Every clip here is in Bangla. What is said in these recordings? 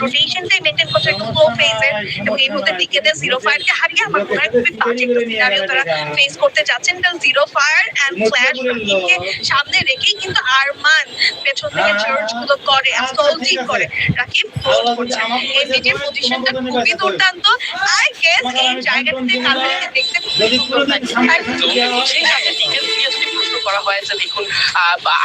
রোটেশনটাই মেনটেন করছে একটু স্লো ফেজে এবং এই মুহূর্তে টিকেটে জিরো ফায়ারকে হারিয়ে আমার মনে হয় খুবই বাজে একটা সিনারিও তারা ফেস করতে যাচ্ছেন। কারণ জিরো ফায়ার অ্যান্ড ফ্ল্যাশ সামনে রেখেই কিন্তু আরমান পেছন থেকে চার্জগুলো করে অ্যাসল্টিং করে। রাকিব গোল করছে। এই নিজের পজিশনটা খুবই দুর্দান্ত। আই গেস এই জায়গাটাতে কালারিকে দেখতে খুবই সুন্দর লাগছে। তো সেই সাথে করা হয় যে দেখুন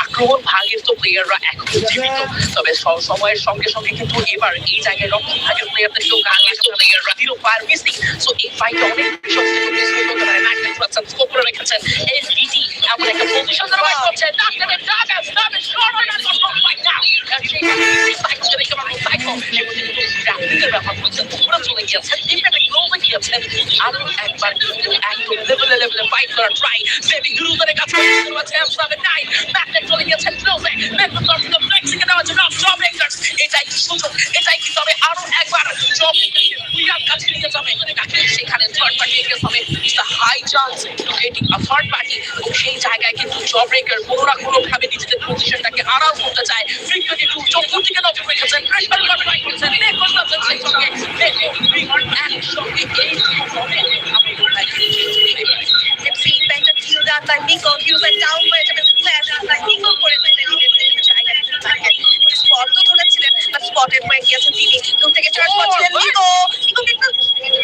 আক্রমণ ভাগের তো প্লেয়াররা এখন জীবিত। তবে সময়ের সঙ্গে সঙ্গে কিন্তু এবার এই জায়গায় রক্ষণ ভাগের প্লেয়ারদের কেউ ভাগের তো প্লেয়াররা জিরো ফায়ার মিসিং সো এই ফাইটে অনেক পারে। এই এমন একটা পজিশন ধরে বাইক করছে। Doctor doctor doctor short on control fight নাও সেই সাইকো দেখে পাবো সাইকো সে ব্যাপার করছেন পুরো চলে গিয়েছেন ক্লোজে আরও একবার কিন্তু একদম লেভেলে সেভি গ্রুজের কাছে শুরু হচ্ছে সেভেন নাইন চলে গিয়েছেন ক্লোজে জব রেঞ্জার্স এটাই সুযোগ, এটাই কি তবে আরও একবার জব রেঞ্জার্সকে উইয়ার কাছে নিয়ে যাবে। সেখানে থার্ড পার্টি এগেন্স হবে। It's high chance to getting third party এবং সেই জায়গায় কিন্তু জব ব্রেকার কোনো না কোনো ভাবে নিজেদের করতে চায়। ফ্রি টু চোখের দিকে নজর রেখেছেন প্রেশার স্পট হয়ে গিয়েছেন তিনি দূর থেকে চার্জ করছিলেন নিকো নিকো কিন্তু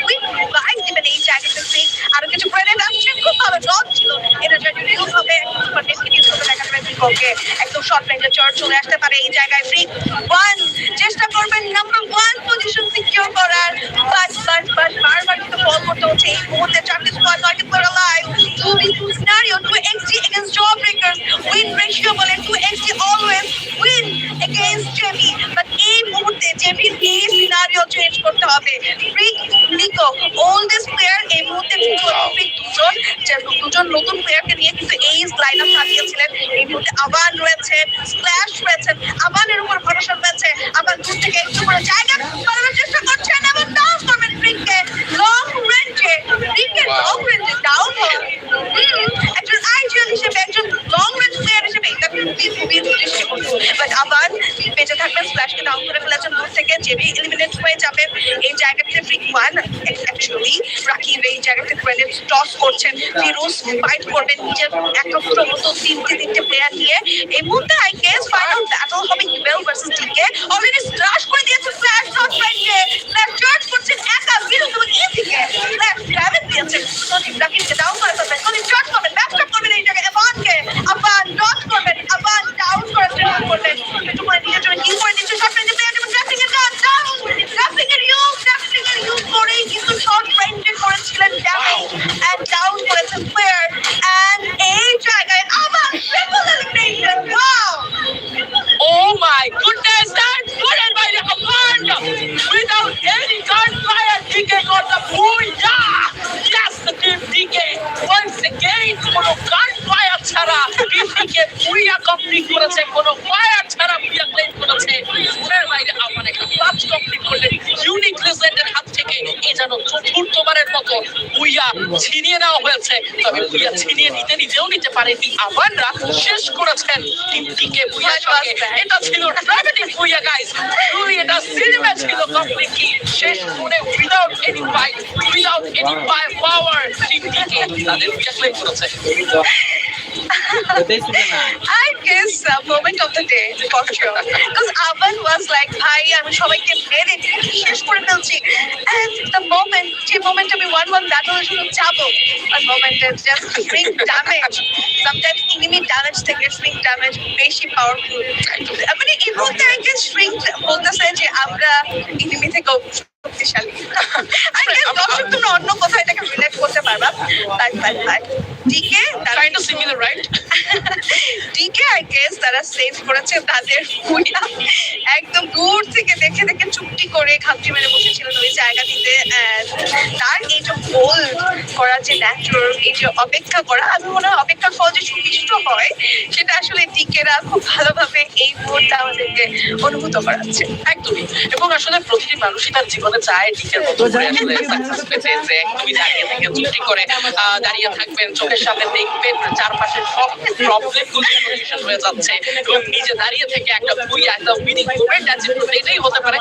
কুইক বাইক দিবেন এই জায়গাতে ফ্রি আরও কিছু গ্রেনেড আসছে খুব ভালো ড্রপ ছিল এটা যদি রিউজ হবে সুপার ডেস্টিনি করতে দেখা যাবে নিকোকে একদম শর্ট রেঞ্জে চার্জ চলে আসতে পারে এই জায়গায় ফ্রি ওয়ান চেষ্টা করবেন নাম্বার ওয়ান পজিশন সিকিউর করার বাট বাট বারবার কিন্তু বল করতে হচ্ছে এই মুহূর্তে চারটি স্কোয়াড নয়টি player alive two two scenario two xg against jawbreakers win ratio বলে two xg always win against JB but এই মুহূর্তে JB এই সিনারিও চেঞ্জ করতে হবে ফ্রিক নিকো ওল্ডেস্ট প্লেয়ার এই মুহূর্তে দুজন দুজন নতুন প্লেয়ারকে নিয়ে কিন্তু এই লাইন আপ সাজিয়েছিলেন এই মুহূর্তে আবান রয়েছেন স্প্ল্যাশ রয়েছেন আবানের উপর ভরসা রয়েছে আবার দূর থেকে একটু করে জায়গা করার চেষ্টা ফ্রিককে লং রেঞ্জে ডাউন হন একজন আইজিএল হিসেবে বাট আবার বেঁচে থাকবেন স্প্ল্যাশকে ডাউন করে ফেলেছেন দূর থেকে জেবি এলিমিনেট হয়ে যাবে। এই জায়গাটিতে ফ্রিক ওয়ান অ্যাকচুয়ালি রাকিব এই জায়গাতে গ্রেনেড টস করছেন। ফিরোজ ফাইট করবেন নিজের একত্র মতো তিনটে তিনটে প্লেয়ার নিয়ে। এই মুহূর্তে আই গেস ফাইনাল ব্যাটল হবে ইউএল ভার্সেস ডিকে অলরেডি স্ট্রাশ করে দিয়েছে flash shot Friday flash charge করছেন একা বিরুদ্ধ ই থেকে। ফ্ল্যাশ ড্যামেজ দিয়েছেন। সন্দীপ রাকিবকে ডাউন করে ফেলবেন সন্দীপ চার্জ করবেন ব্যাকস্টপ করবেন এই জায়গায় আবানকে আবান ডট করবেন আবান ডাউন করার চেষ্টা করবেন একটু করে নিজের জন্য কিল করে দিচ্ছে শর্ট রেঞ্জে প্লেয়ার এবং গ্রাফিং এর কাজ ডাউন গ্রাফিং এর ইউজ গ্রাফিং এর ইউজ করেই কিন্তু শর্ট রেঞ্জে করেছিলেন ড্যামেজ এন্ড ডাউন করেছেন প্লেয়ার এন্ড এই জায়গায় আবার triple elimination wow Oh my goodness, that's good by the command! Without any gunfire, DK got the booyah! Yes, the team DK once again কোনো gunfire ছাড়া DK বুইয়া কমপ্লিট করেছে কোনো ফায়ার ছাড়া বুইয়া ক্লেম করেছে। সুরের বাইরে আমার একটা ক্লাচ কমপ্লিট করলেন ইউনিক লেজেন্ডের হাত থেকে এ যেন চতুর্থবারের মতো বুইয়া ছিনিয়ে নেওয়া হয়েছে। তবে বুইয়া ছিনিয়ে নিতে নিজেও নিতে পারেনি আমানরা শেষ করেছেন টিম ডিকে বুইয়ার সঙ্গে। এটা ছিল ড্রামাটিক বুইয়া গাইস ট্রুলি এটা সিনেমা ছিল কমপ্লিটলি শেষ করে without any fight without any power team DK তাদের বুইয়া ক্লেম করেছে। I guess uh, moment of the day for sure. Because Avan was like, ভাই আমি সবাইকে মেরে শেষ করে ফেলছি and the moment যে moment আমি one one battle জন্য যাব আর moment is just string damage sometimes enemy damage থেকে string damage বেশি powerful মানে এই মুহূর্তে I guess string বলতেছে যে আমরা enemy থেকেও শক্তিশালী I guess দর্শক তোমরা অন্য কোথাও এটাকে relate করতে পারবা but but but DK kind of similar right DK I guess তারা সেভ করেছে তাদের ভুইয়া। একদম দূর থেকে দেখে দেখে চুপটি করে খামটি মেরে বসেছিল ওই জায়গাটিতে। তার এই যে গোল করা যে ন্যাচুরাল এই যে অপেক্ষা করা আমি মনে হয় অপেক্ষার ফল যে সুমিষ্ট হয় সেটা আসলে ডিকেরা খুব ভালোভাবে এই মুহূর্তে আমাদেরকে অনুভূত করাচ্ছে। একদমই। এবং আসলে প্রতিটি মানুষই তার জীবনে চায় টিকের মতো সাকসেস পেতে যে একদমই দাঁড়িয়ে থেকে চুপটি করে আহ, দাঁড়িয়ে থাকবেন চোখের সামনে দেখবেন চারপাশের সব প্রবলেম সলিউশন হয়ে যাচ্ছে এবং নিজে দাঁড়িয়ে থেকে একটা বই একটা উইনিং মুভমেন্ট আছে এটাই হতে পারে।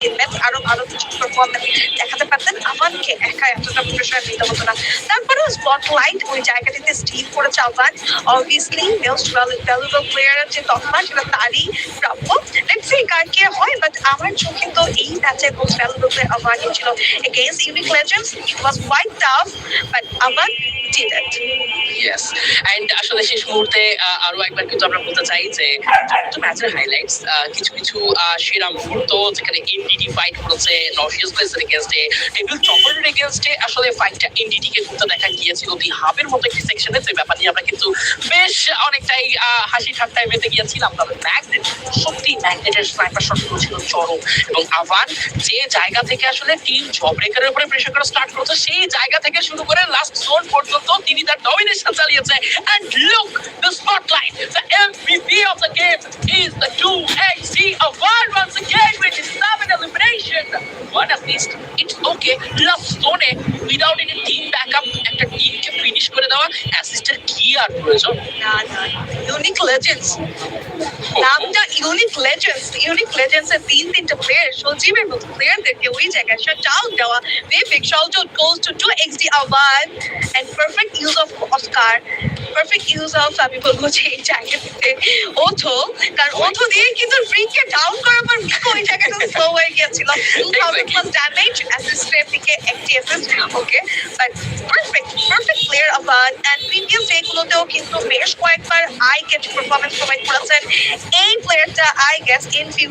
ম্যাচ আরও ভালো কিছু পারফরমেন্স দেখাতে পারতেন। আমানকে একা এতটা প্রেশার নিতে হতো না। তারপরেও স্পটলাইট ওই জায়গাটিতে স্টিল করেছে আহ্বান। অবভিয়াসলি মোস্ট ভ্যালুয়েবল প্লেয়ারের যে তকমা, সেটা তারই প্রাপ্য। লেটস কার কে হয় বাট আমার চোখে তো এই ম্যাচের মোস্ট ভ্যালুয়েবল প্লেয়ার আহ্বান ছিল। Against unique legends it was quite tough but Avan did it yes and আসলে শেষ মুহূর্তে আরও একবার কিন্তু আমরা বলতে চাই যে ম্যাচের হাইলাইটস কিছু কিছু সেরা মুহূর্ত যেখানে এনডিটি ফাইট করেছে নর্থিয়াস প্লেসের এগেনস্টে টেবিল টপারের এগেনস্টে আসলে ফাইটটা এনডিটি কে করতে দেখা গিয়েছিল দি হাবের মতো একটি সেকশনে যে ব্যাপার নিয়ে আমরা কিন্তু বেশ অনেকটাই হাসি ঠাট্টায় মেতে গিয়েছিলাম। তবে ম্যাগনেট সত্যি ম্যাগনেটের স্নাইপার শটগুলো ছিল চরম এবং আবার যে জায়গা থেকে আসলে টিম জব উপরে প্রেশার করা স্টার্ট করেছে সেই জায়গা থেকে শুরু করে লাস্ট জোন পর্যন্ত তিনি তার ডমিনেশন চালিয়েছে। And look the spotlight the MVP of the game is the 2XD Avan once অফ seven elimination one assist it's okay. Last জোনে উইদাউট এনি টিম ব্যাকআপ একটা টিমকে ফিনিশ করে দেওয়া অ্যাসিস্টের কি আর প্রয়োজন? না না ইউনিক লেজেন্ডস নামটা ইউনিক লেজেন্ডস ইউনিক লেজেন্ডস এর তিন তিনটা প্লেয়ার সজীবের মতো প্লেয়ারদেরকে ওই জায়গায় শাট ডাউন দেওয়া big shout out goes to two XD Avan and perfect use of Oscar perfect use of আমি বলব যে এই জায়গাটিতে ওথো কারণ ওথো দিয়ে কিন্তু ফ্রিকে ডাউন করার পর মিকো ওই জায়গাটা স্লো হয়ে গিয়েছিল টু থাউজেন্ড প্লাস ড্যামেজ অ্যাসিস্টের দিকে একটি assist okay but perfect perfect player আবার অ্যান্ড প্রিভিয়াস ডেগুলোতেও কিন্তু বেশ কয়েকবার আই গেট পারফরমেন্স প্রোভাইড করেছেন এই প্লেয়ারটা আই গেস ইন ফিউচার